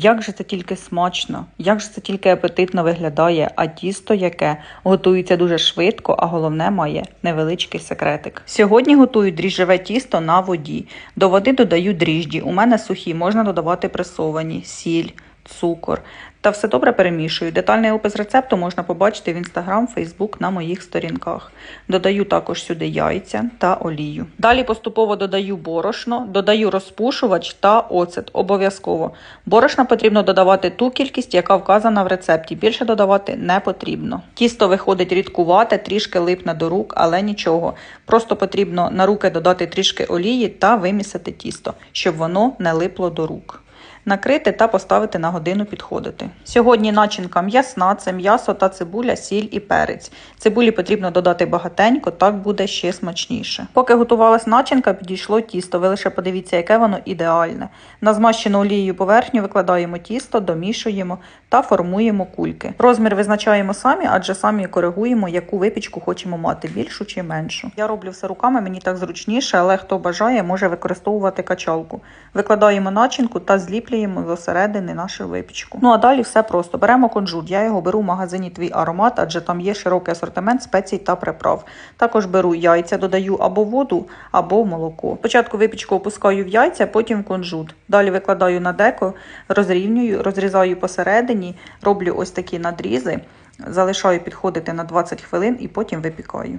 Як же це тільки смачно, як же це тільки апетитно виглядає, а тісто яке готується дуже швидко, а головне має невеличкий секретик. Сьогодні готую дріжджеве тісто на воді. До води додаю дріжджі. У мене сухі, можна додавати пресовані, сіль, цукор. Та все добре перемішую. Детальний опис рецепту можна побачити в інстаграм, фейсбук на моїх сторінках. Додаю також сюди яйця та олію. Далі поступово додаю борошно, додаю розпушувач та оцет. Обов'язково. Борошна потрібно додавати ту кількість, яка вказана в рецепті. Більше додавати не потрібно. Тісто виходить рідкувате, трішки липне до рук, але нічого. Просто потрібно на руки додати трішки олії та вимісити тісто, щоб воно не липло до рук. Накрити та поставити на годину підходити. Сьогодні начинка м'ясна, це м'ясо та цибуля, сіль і перець. Цибулі потрібно додати багатенько, так буде ще смачніше. Поки готувалась начинка, підійшло тісто. Ви лише подивіться, яке воно ідеальне. На змащену олією поверхню викладаємо тісто, домішуємо та формуємо кульки. Розмір визначаємо самі, адже самі коригуємо, яку випічку хочемо мати, більшу чи меншу. Я роблю все руками, мені так зручніше, але хто бажає, може використовувати качалку. Викладаємо начинку та зліплюємо до середини нашу випічку. Ну а далі все просто. Беремо кунжут. Я його беру в магазині твій аромат, адже там є широкий асортимент спецій та приправ. Також беру яйця, додаю або воду, або молоко. Спочатку випічку опускаю в яйця, потім в кунжут. Далі викладаю на деко, розрівнюю, розрізаю посередині, роблю ось такі надрізи, залишаю підходити на 20 хвилин і потім випікаю.